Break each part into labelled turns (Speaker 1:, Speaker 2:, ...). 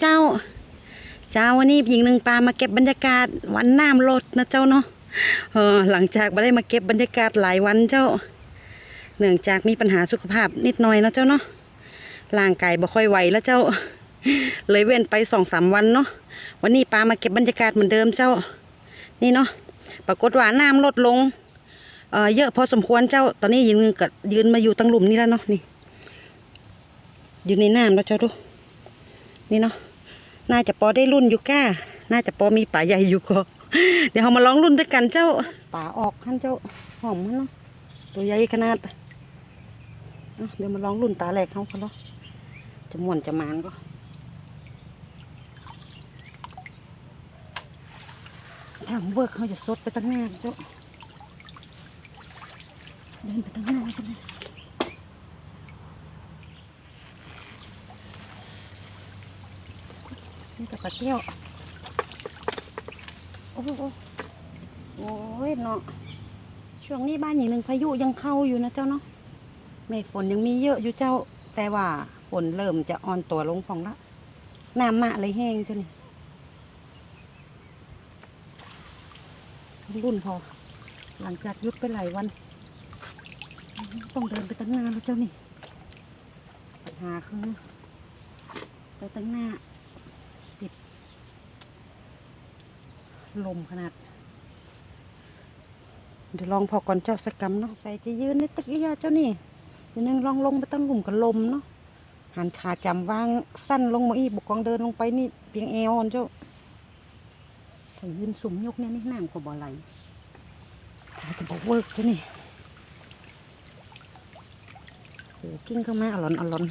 Speaker 1: เจ้าวันนี้พิงหนึ่งปลามาเก็บบรรยากาศวันน้ำลดนะเจ้าเนาะเออหลังจากมาได้มาเก็บบรรยากาศหลายวันเจ้า เนื่องจากมีปัญหาสุขภาพนิดหน่อยนะเจ้าเนาะร่างกายบ่ค่อยไหวแล้วเจ้า เลยเว้นไปสองสามวันเนาะวันนี้ปลามาเก็บบรรยากาศเหมือนเดิมเจ้า นี่เนาะปรากฏว่าน้ำลดลงเออเยอะพอสมควรเจ้า ตอนนี้ยืนกับยืนมาอยู่ตั้งหลุมนี่แล้วเนาะนี่อยู่ในน้ำแล้วเจ้าดูนี่เนาะ น่าจะปอได้รุ่นอยู่ก้า น่าจะปอมีป่าใหญ่อยู่ก็เดี๋ยวเรามาลองรุ่นด้วยกันเจ้าป่าออกขั้นเจ้าหอมมันเนาะตัวใหญ่ขนาดเดี๋ยวมาลองรุ่นตาแหลกเขาเขาเนาะจะม่วนจะมานก็ถ้าผมเบิกเขาจะสดไปตั้งหน้าเจ้าเดินไปตั้งหน้ากันเลย นี่กับปลาแก้วโอ้โหโอ้ยเนาะ ช่วงนี้บ้านอย่างหนึ่งพายุยังเข้าอยู่นะเจ้าเนาะเมฆฝนยังมีเยอะอยู่เจ้า แต่ว่าฝนเริ่มจะอ่อนตัวลงฟองละน้ำมะเลยแห้งเจ้านี่รุ่นพอ หลังจากยุดไปหลายวัน ต้องเดินไปตั้งหน้าแล้วเจ้านี่ปัญหาคือไปตั้งหน้า ติด ลมขนาด เดี๋ยวลองพอก่อนเจ้าสกกรรมเนาะใส่จะยืนในตะกี้ยาเจ้านี่เดี๋ยวนึงลองลงไปตั้งหลุมกับลมเนาะหันขาจำวางสั้นลงมาอีบุกกองเดินลงไปนี่เพียงเอวอ่อนเจ้าถ้ายืนสุ่มยกเนี่ยนี่น้ำก็บ่ไหลอาจจะบอกเวิร์กเจ้านี่โอ้กิ้งเข้ามาอร่อนอร่อน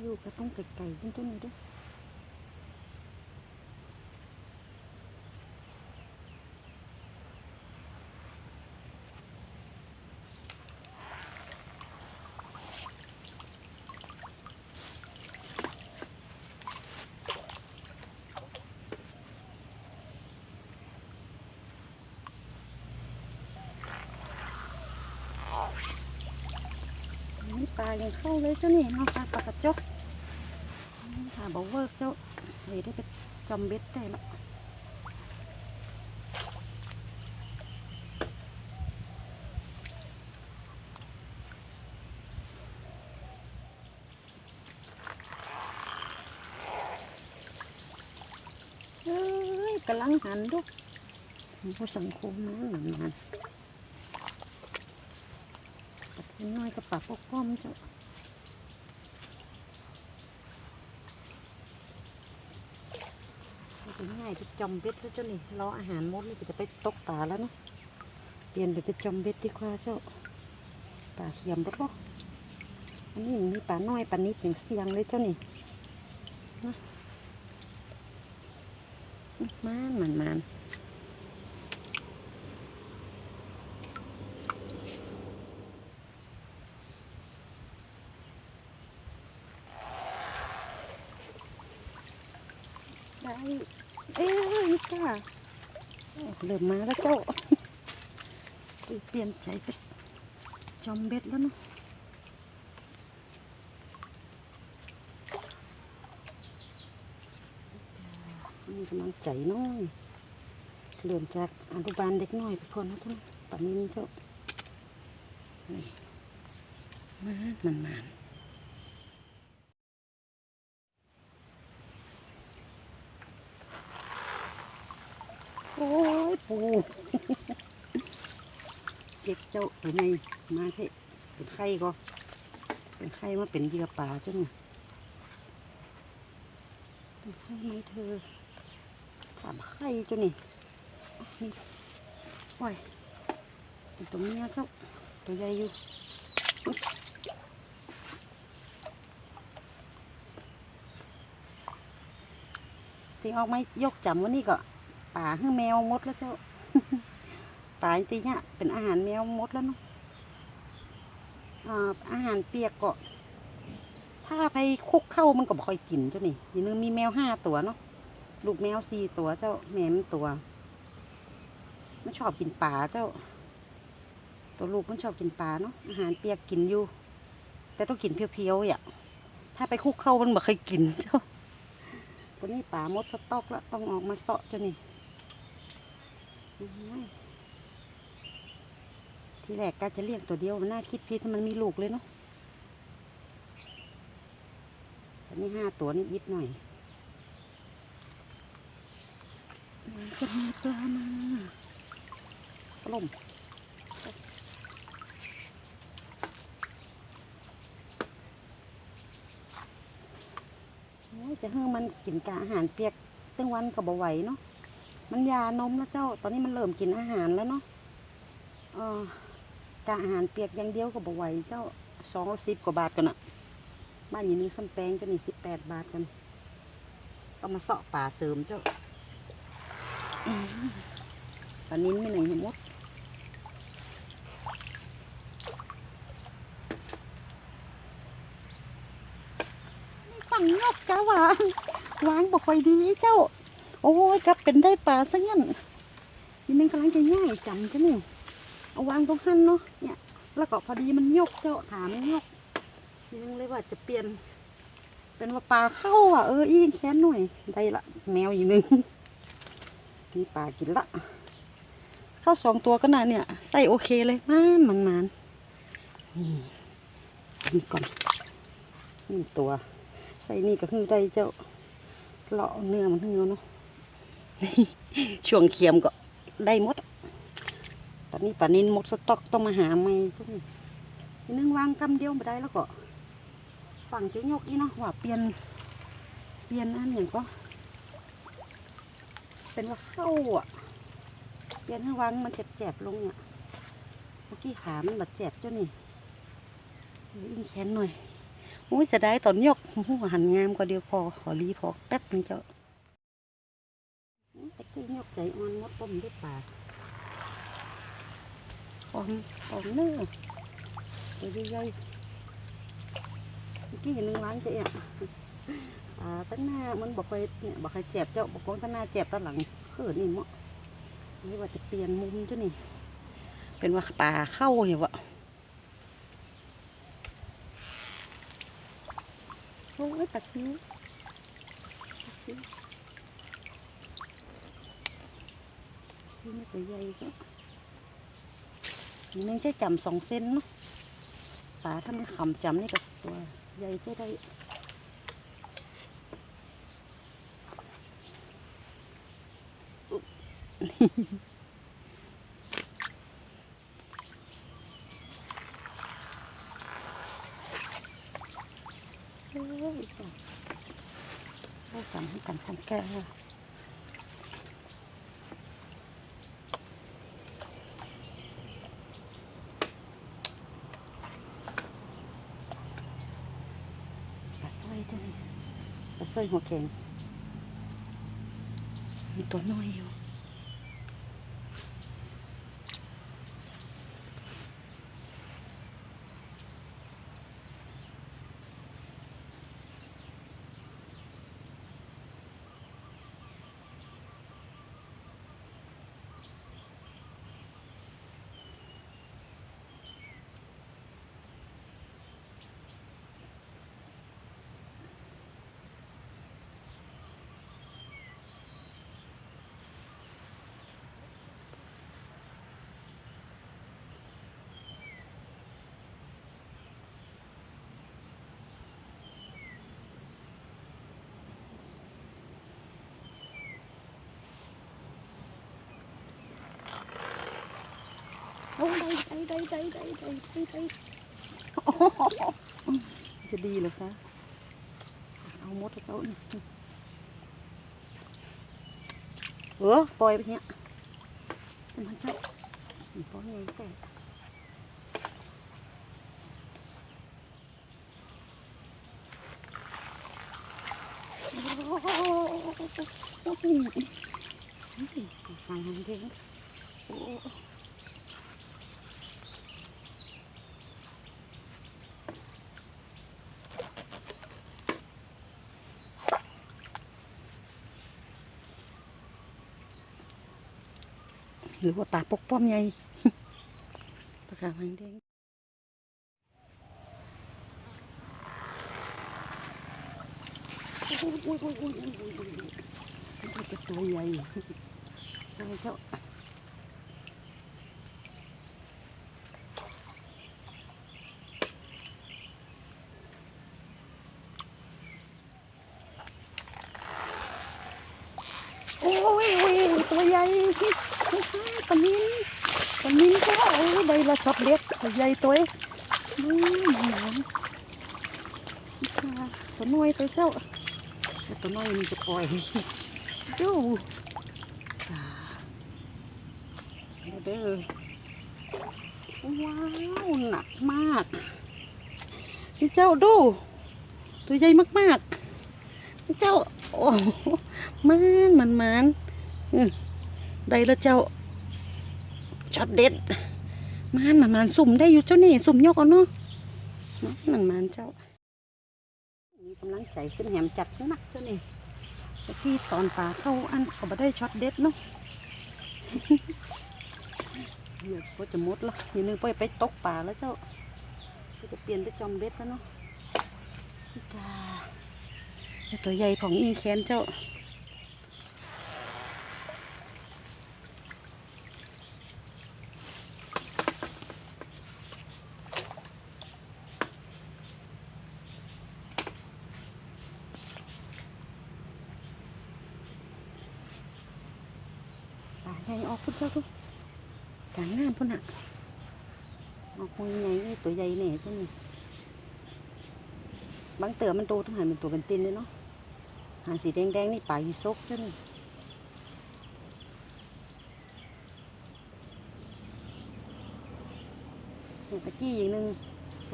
Speaker 1: อยู่ก็ต้อง ไก่ๆต้นๆนี้ด้วยปลายังเข้าเลยเจ้านี่น้องปลาปลากระจก บอกเวิร์กเจ้าเลยได้ไปจอมเบ็ดได้ละเฮ้ยกำลังหันด้วยผู้สังคมมันนานน้อยกับปากพวกก้อมเจ้าเป็น ง่ายไปจอมเบ็ดแล้วเจ้านี่รออาหารมดนี่ก็จะไปตกปลาแล้วเนาะเปลี่ยนไปเป็นจอมเบ็ดดีกว่าเจ้าปลาเขียมบดบ่อันนี้มีปลาน้อยปลานิดอย่างเสียงเลยเจ้านี่นะมันมันมันได้ เอ้ยจ้าเริ่มมาแล้วเจ้าเปลี่ยนใจไปจอมเบ็ดแล้วเนาะมีกำลังใจน้อยเริ่มจากอนุบาลเด็กน้อยไปคนนะท่านปันนี้เจ้านี่มามันมันโอ้ ยปูเก็บเจ้าไปในมาเถอะเป็นไข่ก็ เป็นไข่มาเป็นเหยื่อปลาจ้ะนี่เป็นไข่ไหมเธอถามไข่จ้ะนี่โอ้ยเป็นตัวเมียเจ้าตัวใหญ่อยู่อุ๊ยตีออกไหมยกจำวันนี้ก็ ป่าให้แมวมดแล้วเจ้าป่าจริงๆเนี่ยเป็นอาหารแมวมดแล้วเนาะอ่าอาหารเปียกก็ถ้าไปคุกเข้ามันก็บ่ค่อยกินเจ้านี่ทีนึงมีแมวห้าตัวเนาะลูกแมวสี่ตัวเจ้าแม่มันตัวไม่ชอบกินป่าเจ้า ตัวลูกมันชอบกินปลาเนาะอาหารเปียกกินอยู่ แต่ต้องกินเพียวๆอย่าถ้าไปคุกเข้ามันบ่เคยกินเจ้าตัวนี้ปลามดสต๊อกแล้วต้องออกมาเสาะเจ้านี่ ทีแรกก็จะเลี้ยงตัวเดียวมันน่าคิดพี่ถ้ามันมีลูกเลยเนาะอันนี้ห้าตัวนี่ยิดหน่อยจะมีปลามาปลมจะให้มันกินกะอาหารเปียกตั้งวันก็บ่ไหวเนาะ มันยานมแล้วเจ้า ตอนนี้มันเริ่มกินอาหารแล้วเนาะเออกะอาหารเปียกอย่างเดียวก็บ่ไหวเจ้าสองสิบกว่าบาทกันอะบ้านอยู่นึงซ้ำแปงก็นี่สิบแปดบาทกันต้องมาเสาะป่าเสริมเจ้าอืมปลานิ้ไม่หนึ่งหมดฝั่งนอกจ้าวางวางบ่ค่อยดีเจ้า โอ้ยกลับเป็นได้ปลาซะงั้นนี่มันกำลังจะง่ายจังจ้ะนี่เอาวางตรงขั้นเนาะเนี่ย แล้วก็พอดีมันยกเจ้าหาไม่ยกยังเลยว่าจะเปลี่ยน เป็นว่าปลาเข้าอะเอออีแค้นหน่อยได้ละแมวอีกหนึ่งนี่ปลากินละเข้าสองตัวก็น่ะเนี่ยใส่โอเคเลยมันมันมันนี่นี่ก่อนนี่ตัว ใส่นี่ก็คือได้เจ้าเลาะเนื้อมันเนื้อเนาะ ช่วงเคียมก็ได้มด ตอนนี้ป่านินมดสต็อกต้องมาหาใหม่ทุกนี่ทีนึงวางกำเดียวมาได้แล้วก็ฝั่งเจ้ายกอีเนาะว่าเปลี่ยน เปลี่ยนอันอย่างก็ เป็นว่าเข้าอะ เปลี่ยนให้วางมันเจ็บๆลงอะเมื่อกี้ขามันบาดเจ็บเจ้านี่อิงแขนหน่อยอุ้ยจะได้ตอนยกหูหันงามก็เดียวพอ ขอรีพอแป๊บนึงเจ้า ตะกี้ยกใจอ่อนมดต้มด้วยปลาของของเนื้อตัวใหญ่ๆเมื่อกี้เห็นนึงล้างจะเอะอ่าตั้งหน้ามันบอกไปเนี่ยบอกใครเจ็บเจ้าบอกว่าตั้งหน้าเจ็บตั้งหลังเขินนี่มั้งนี่ว่าจะเปลี่ยนมุมเจ้านี่ เป็นว่าปลาเข้าเหรอวะโอ้ยตักซิ้วตักซิ้ว นี่ไม่ตัวใหญ่ก็นี่มันจะจำสองเส้นเนาะปลาถ้ามันขำจำนี่ก็ตัวใหญ่ก็ได้อุ๊บโอ้ยจ้ะเราจำให้กันทันแก้วปลาสร้อยด้วยนี่ปลาสร้อย หัวแข็งมีตัวน้อยอยู่ โอ้ได้ได้ได้ได้ได้ได้ได้โอ้โหจะดีเหรอคะ เอาหมดให้เขานี่เออปล่อยไปเนี้ยมันเจ้าปล่อยไงแต่โอ้โหโอ้โหฟังมันเพลงโอ้ หรือว่าป่าปกป้อมใหญ่ปลาค่ะหางแดงโอ้ยโอ้ยโอ้ยโอ้ยโอ้ยโอ้ยโอ้ยมันจะตัวใหญ่ใช่เจ้าโอ้ยโอ้ยตัวใหญ่ ปลานินปลานินก็โอ้ยใบละช็อตเล็กตัวใหญ่ตัวเอ้ยอืมหอมค่ะตัวน้อยตัวเจ้าตัวน้อยมันจะปล่อยดูอ่าเด้อว้าวหนักมากนี่เจ้าดูตัวใหญ่มากๆนี่เจ้าโอ้โหมันมันมันอืม ได้แล้วเจ้าช็อตเด็ดมันมันมันสุ่มได้อยู่เจ้านี่สุ่มยกเอาเนาะมันมันมันเจ้ามีกำลังใจขึ้นแหมจัดนักเจ้านี่แต่ที่ตอนป่าเข้าอันก็บ่ได้ช็อตเด็ดเนาะเดี๋ยวก็จะมดละอย่านึงไปไปตกป่าแล้วเจ้าก็จะเปลี่ยนไปจอมเบ็ดแล้วเนาะตัวใหญ่ของอิงแคนเจ้า ตาใหญ่ออกพุ่นเจ้าทุกกลางน้ำพุ่นอะออกมือใหญ่นี่ตัวใหญ่แน่เจ้านี่บางเตือมันโตทั้งหันเป็นตัวเป็นตินเลยเนาะหางสีแดงๆนี่ปลายีซกจ้านี่เนี่ยตะกี้อย่างหนึ่ง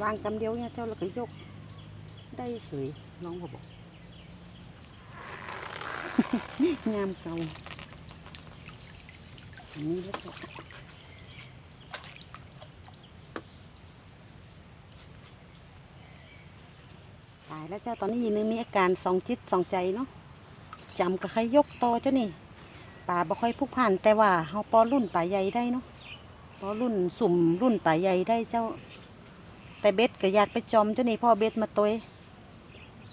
Speaker 1: วางกำเดียวเนี่ยเจ้าแล้วก็ยก ได้เฉยลองบอกงามเก่า นี้แล้วก็ตายแล้วเจ้าตอนนี้ยีนึงมีอาการสองจิตสองใจเนาะจำกับใครยกโตเจ้านี่ป่าบ่ค่อยพุกผ่านแต่ว่าเฮาปอรุ่นป่าใหญ่ได้เนาะปอรุ่นสุ่มรุ่นป่าใหญ่ได้เจ้า แต่เบ็ดก็อยากไปจอมเจ้านี่พ่อเบ็ดมาตัว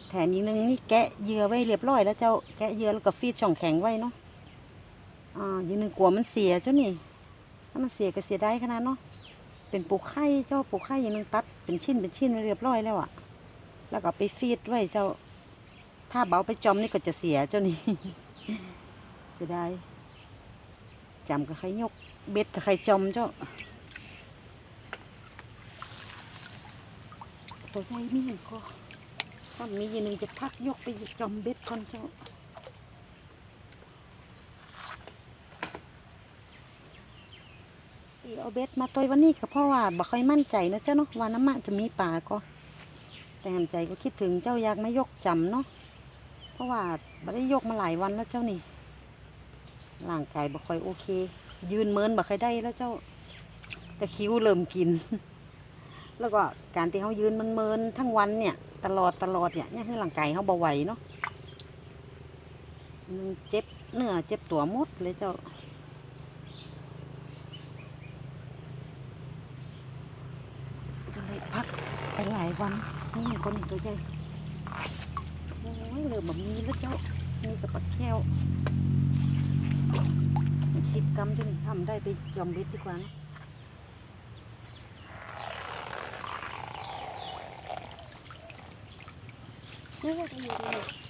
Speaker 1: แถมอีกนึงนี่แกะเยื่อไว้เรียบร้อยแล้วเจ้าแกะเยื่อแล้วก็ฟีดช่องแข็งไว้เนาะ อ่าอย่างหนึ่งกลัวมันเสียเจ้านี่ถ้ามันเสียก็เสียได้ขนาดเนาะเป็นปลูกไข่เจ้าปลูกไข่อย่างหนึ่งตัดเป็นชิ้นเป็นชิ้นเรียบร้อยแล้วอะแล้วก็ไปฟีดไว้เจ้า ถ้าเบาไปจอมนี่ก็จะเสียเจ้านี่เสียดายจำกับใครยกเบ็ดกับใครจอมเจ้าตัวใหญ่มีหนึ่งก็ถ้ามีอย่างหนึ่งจะพักยกไปจอมเบ็ดก่อนเจ้า เอาเบ็ดมาตัววันนี้ก็เพราะว่าบ่ค่อยมั่นใจนะเจ้าเนาะว่าน้ำมันจะมีป่าก็แต่หันใจก็คิดถึงเจ้าอยากไมายกจำเนาะเพราะว่าบ่ได้ยกมาหลายวันแล้วเจ้านี่ร่างกายบ่ค่อยโอเค ยืนเมินบ่ค่อยได้แล้วเจ้าแต่คิ้วเริ่มกิน แล้วก็การที่เขายืนมันเมินทั้งวันเนี่ย ตลอดตลอดเนี่ยเนี่ยให้ร่างกายเขาเบาไหวเนาะเจ็บเนื้อเจ็บตัวมดเลยเจ้า ก็เลยพักไปหลาย วันนี่คนตัวใหญ่โอ้ยเหลือแบบนี้แล้วเจ้านี่กับปลาแก้วสิบกรัมจนทำได้ไปยอมเบ็ดดีกว่านะเฮ้ยว่าจะอยู่ได้อยู่หม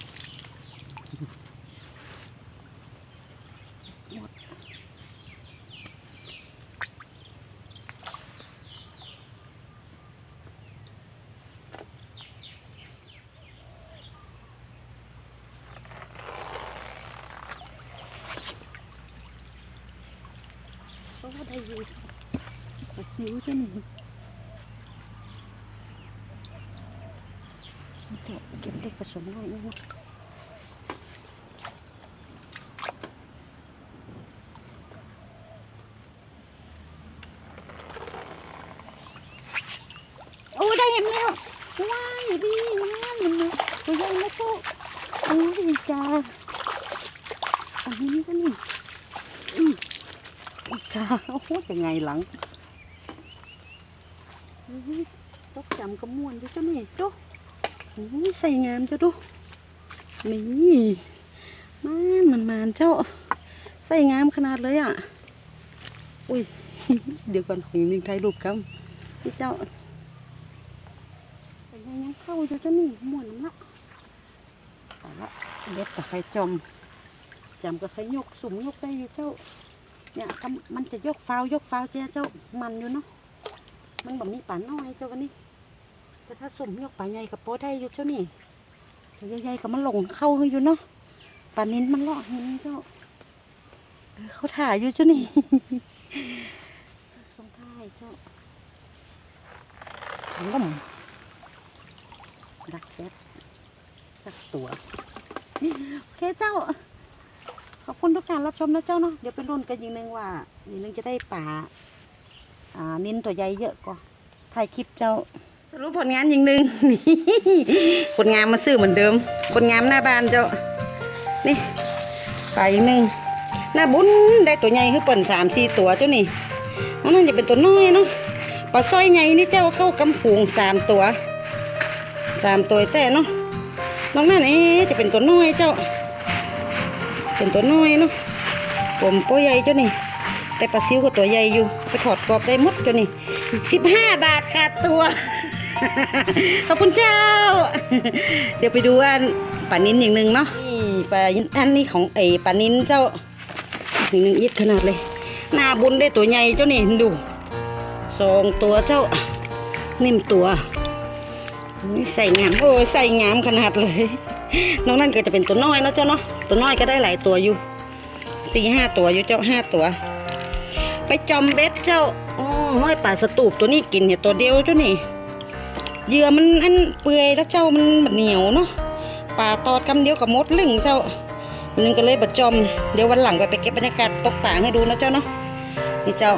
Speaker 1: ได้อยู่แต่สิวจะหนึ่งเดี๋ยวเก็บเล็กผสมหน่อยนึงโอ้ได้เห็นแล้วว้ายดีงามมันเลยตัวใหญ่แล้วก็โอ้ยจ้าอันนี้ก็นี่ อืมจ้าโอ้โหเป็นไงหลังตกจำกระมวนดูเจ้านี่ดูใส่งามเจ้าดูนี่มันมันมันเจ้า ใส่งามขนาดเลยอะ อุ้ย เดี๋ยวก่อนของนิ่งถ่ายรูปกันพี่เจ้าใส่ยังเข้าอยู่เจ้านี่ม่วนน้ำละเอาละเล็บกับไข่จอมจำกับไข่ยกสุ่มยกได้อยู่เจ้า เนี่ยมันจะยกฟาวยกฟาวเจ้าเจ้ามันอยู่เนาะมันแบบมีป่าน้อยเจ้ากันนี่แต่ถ้าสุ่มยกป่าใหญ่กับโป๊ได้อยู่เจ้านี่แต่ใหญ่ๆกับมันหลงเข้าอยู่เนาะป่านิ้นมันเลาะเห็นเจ้าเขาถ่ายอยู่เจ้านี่สงถ่ายเจ้าล่มดักแซ่บสักตัวโอเคเจ้า ขอบคุณทุกการรับชมนะเจ้าเนาะเดี๋ยวไปรุ่นกันอีกนึงว่านี่นึงจะได้ป่าอ่านินตัวใหญ่เยอะกว่าถ่ายคลิปเจ้าสรุปผลงานอย่างหนึ่งนี่คนงามมาซื้อเหมือนเดิมคนงามหน้าบ้านเจ้า นี่ป่าอย่างหนึ่งหน้าบุญได้ตัวใหญ่คือเปิ่นสามสี่ตัวเจ้านี่น้องนั่นจะเป็นตัวน้อยเนาะปลาสร้อยใหญ่นี่เจ้าเข้ากำผูงสามตัวสามตัวแต่เนาะน้องนั่นเอ๊จะเป็นตัวน้อยเจ้า เป็นตัวน้อยเนาะผมตัวใหญ่เจ้านี่ แต่ปลาซิวก็ตัวใหญ่อยู่ ไปถอดกรอบได้มดเจ้านี่สิบห้าบาทขาดตัว ขอบคุณเจ้า เดี๋ยวไปดูอันปลานิ้นอย่างหนึ่งเนาะนี่ปลานินอันนี้ของไอ้ปลานิ้นเจ้าหนึ่งหนึ่งยิดขนาดเลยหน้าบุญได้ตัวใหญ่เจ้านี่ดูสองตัวเจ้านิ่มตัว ใส่งามโอ้ยใส่งามขนาดเลย น้องนั่นก็จะเป็นตัวน้อยเนาะเจ้าเนาะตัวน้อยก็ได้หลายตัวอยู่สี่ห้าตัวอยู่เจ้าห้าตัว ไปจอมเบ็ดเจ้าอ๋อห้อยป่าสตูบตัวนี้กินเนี่ยตัวเดียวเจ้านี่เหยื่อมันอันเปื่อยแล้วเจ้ามันเหนียวเนาะป่าตอดกำเดียวกับมดลึงเจ้านึงก็เลยบัดจอมเดี๋ยววันหลังก็ไปเก็บบรรยากาศตกป่าให้ดูนะเจ้าเนาะนี่เจ้า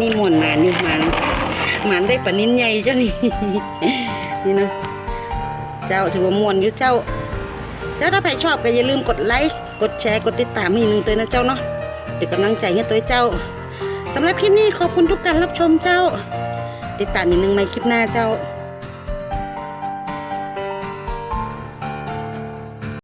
Speaker 1: นี่มวนหมานอยู่มานหมานได้ปลานิ้นใหญ่เจ้านี่ นี่นะเจ้าถือว่ามวนอยู่เจ้า เจ้าถ้าใครชอบก็อย่าลืมกดไลค์กดแชร์กดติดตามให้หนึ่งตัวนะเจ้าเนาะเป็นกำลังใจให้ตัวเจ้าสำหรับคลิปนี้ขอบคุณทุกการรับชมเจ้า ติดตามอีกหนึ่งในคลิปหน้าเจ้า